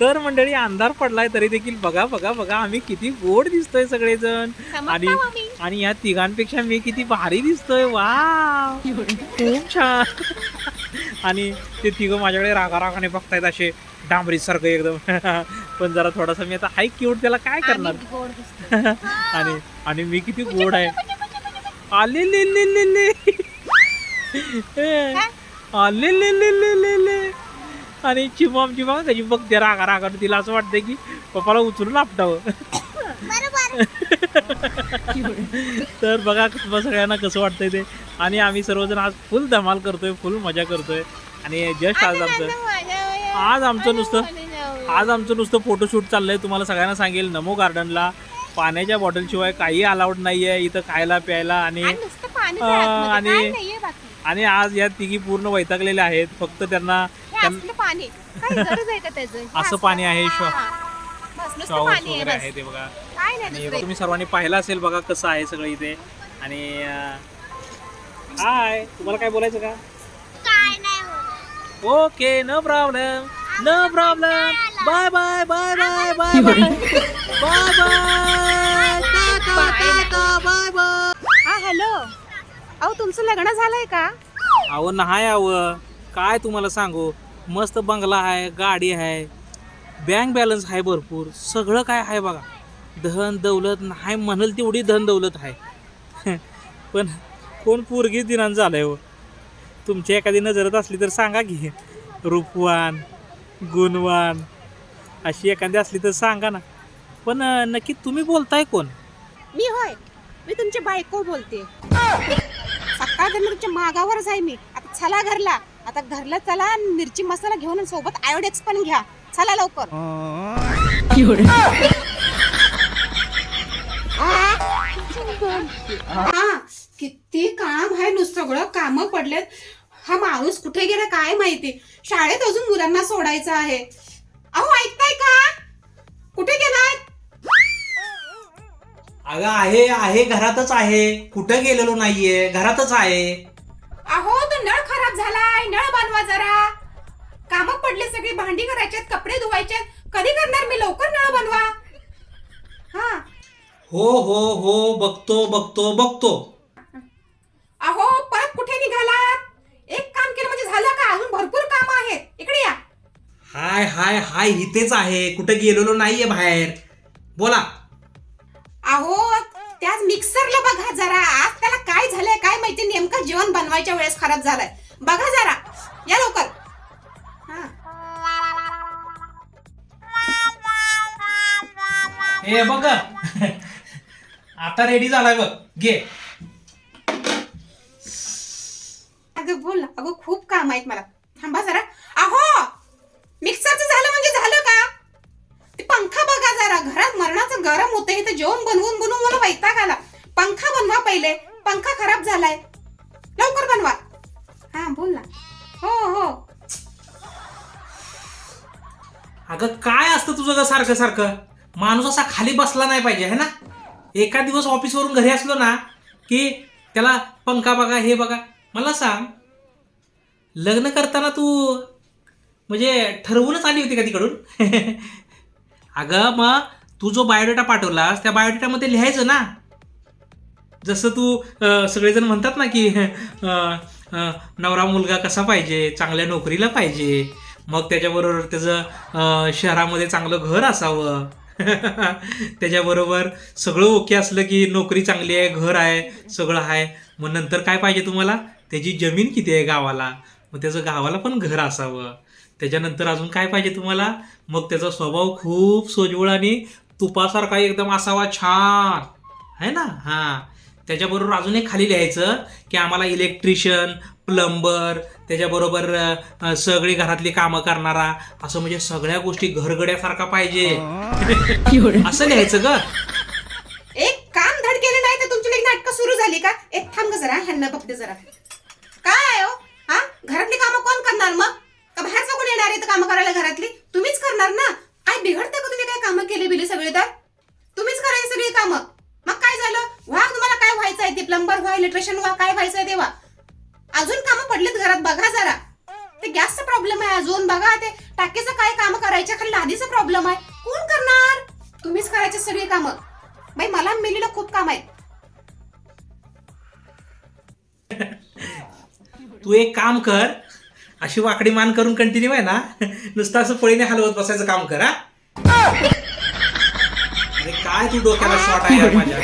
तर मंडळी अंधार पडलाय तरी देखील बघा बघा बघा आम्ही किती गोड दिसतोय सगळेजण. आणि आणि या तिघांपेक्षा मी किती भारी दिसतोय. वा खूप छान. आणि ते तिघं माझ्याकडे रागा रागाने बघतायत असे डांबरी सारखं एकदम. पण जरा थोडासा मी आता हाय क्यूट त्याला काय करणार? आणि आणि मी किती गोड आहे. आले ले ले ले ले आले ले ले ले ले आणि चिमाम चिमाम त्याची बघते रागा रागा तिला असं वाटतंय की पप्पाला उचलून आपटावं तर बघा तुम्हाला सगळ्यांना कसं वाटतंय ते. आणि आम्ही सर्वजण आज फुल धमाल करतोय फुल मजा करतोय. आणि जस्ट आज आमचं आज आमचं नुसतं आज आमचं नुसतं फोटोशूट चाललंय तुम्हाला सगळ्यांना सांगेल. नमो गार्डनला पाण्याच्या बॉटल शिवाय काही अलाउड नाहीये इथं खायला प्यायला आणि आणि आणि आज या तिघी पूर्ण वैतागलेल्या आहेत. फक्त त्यांना त्यां- पाणी? काय गरज आहे का त्याचं? हे असं पाणी आहे हा. शॉ बस नुसतं शॉवर्स पाणी आहे वगैरे बस. आहे ते बघा. काय नाही आणि दुसरं. तुम्ही सर्वांनी पाहिलं असेल बघा कसं आहे सगळं इथे. आणि हाय तुम्हाला काय बोलायचं का? काय नाही okay no problem no problem bye bye bye bye bye bye bye bye bye bye हा हॅलो अहो तुमचं लग्न झालंय का? अहो नाही अव काय तुम्हाला सांगू? मस्त बंगला आहे गाडी आहे बँक बॅलन्स आहे भरपूर सगळं काय आहे बघा. धन दौलत नाही म्हणाल तेवढी धन दौलत आहे. पण कोण पोरगी दिनान आहे हो. तुमची एखादी नजरत असली तर सांगा की. रूपवान गुणवान अशी एखादी असली तर सांगा ना. पण नक्की तुम्ही बोलताय कोण? मी होय. मी तुमची बायको बोलते. सकाळ तुमच्या मागावरच आहे मी. आता चला घरला. आता घरला चला मिरची मसाला घेऊन सोबत आयोडेक्स पण घ्या. चला लवकर. हा किती काम आहे नुसतं सगळं काम पडलेत. हा माणूस कुठे गेला काय माहिती? शाळेत अजून मुलांना सोडायचं आहे. अहो ऐकताय का? कुठे गेलाय? अगं आहे आहे घरातच आहे. कुठं गेलेलो नाहीये? घरातच आहे. झालाय नळ बनवा जरा? काम पडले सगळी भांडी करायच्यात कपडे धुवायचे कधी करणार मी लवकर नळ बनवा हा. हो हो हो बघतो बघतो बघतो. अहो परत कुठे निघालात? एक काम केलं म्हणजे झालं का? अजून भरपूर काम आहेत. इकडे या. हाय हाय हाय इथेच आहे. कुठं गेलेलो नाहीये बाहेर. बोला. अहो त्याच मिक्सरला बघा जरा. आज त्याला काय झालंय काय माहिती? नेमकं जेवण बनवायच्या वेळेस खराब झालंय. बघा जरा. या लवकर. हा. बघ. आता रेडी झालाय बघ. घे. अगं बोल. ना अगं खूप काम आहेत मला. थांबा जरा. अहो! मिक्सरचं झालं म्हणजे झालं का? ते पंखा बघा जरा. घरात मरणाचं गरम होतं इथं जेवण बनवून बनवून मला वैताग आला. पंखा बनवा पहिले. पंखा खराब झालाय. लवकर बनवा. हा बोल ना. हो हो. अगं काय असतं तुझं ग सारखं सारखं? माणूस असा खाली बसला नाही पाहिजे है ना? एका दिवस ऑफिसवरून घरी असलो ना की त्याला पंखा बघा हे बघा. मला सांग लग्न करताना तू म्हणजे ठरवूनच आली होती का तिकडून? अगं मग तू जो बायोडेटा पाठवलास त्या बायोडेटामध्ये लिहायचं ना. जसं तू सगळेजण म्हणतात ना की नवरा मुलगा कसा पाहिजे? चांगल्या नोकरीला पाहिजे. मग त्याच्याबरोबर त्याचं शहरामध्ये चांगलं घर असावं. त्याच्याबरोबर सगळं ओके असलं की नोकरी चांगली आहे घर आहे सगळं आहे. मग नंतर काय पाहिजे तुम्हाला? त्याची जमीन किती आहे गावाला? मग त्याचं गावाला पण घर असावं. त्याच्यानंतर अजून काय पाहिजे तुम्हाला? मग त्याचा स्वभाव खूप सोजवळ आणि तुपासारखा एकदम असावा छान. आहे ना? हां. त्याच्याबरोबर अजून एक खाली लिहायचं की आम्हाला इलेक्ट्रिशियन प्लंबर त्याच्याबरोबर सगळी घरातली कामं करणारा असं म्हणजे सगळ्या गोष्टी घरगड्यासारखा पाहिजे. असं लिहायचं ग. एक काम धड केलं नाही तर तुमची नाटकं सुरू झाली का? एक थांब ग जरा ह्यांना बघते जरा. काय आहे हो? हा? घरातली कामं कोण करणार मग? का बाहेरचं कोण येणार आहे कामं करायला घरातली? तुम्हीच करणार ना? काय बिघडतं का तुम्ही काय कामं केली बिली सगळी तर? तुम्हीच करायची सगळी कामं. मग काय झालं? व्हा काय व्हायचं आहे ते प्लंबर व्हा इलेक्ट्रिशियन व्हा काय व्हायचंय तेव्हा? अजून कामं पडलीत घरात बघा जरा. ते गॅसचा प्रॉब्लेम आहे अजून बघा ते टाकीचं काय काम करायचे खाली लादीचा प्रॉब्लेम आहे. कोण करणार? तुम्हीच करायचे सगळी कामं. बाई मला मेलीला खूप काम आहे तू एक काम कर अशी वाकडी मान करून कंटिन्यू आहे ना नुसतं असं पळीने हलवत बसायचं काम कर हा. अरे काय तू डोक्याला शॉट आहे यार माझ्या.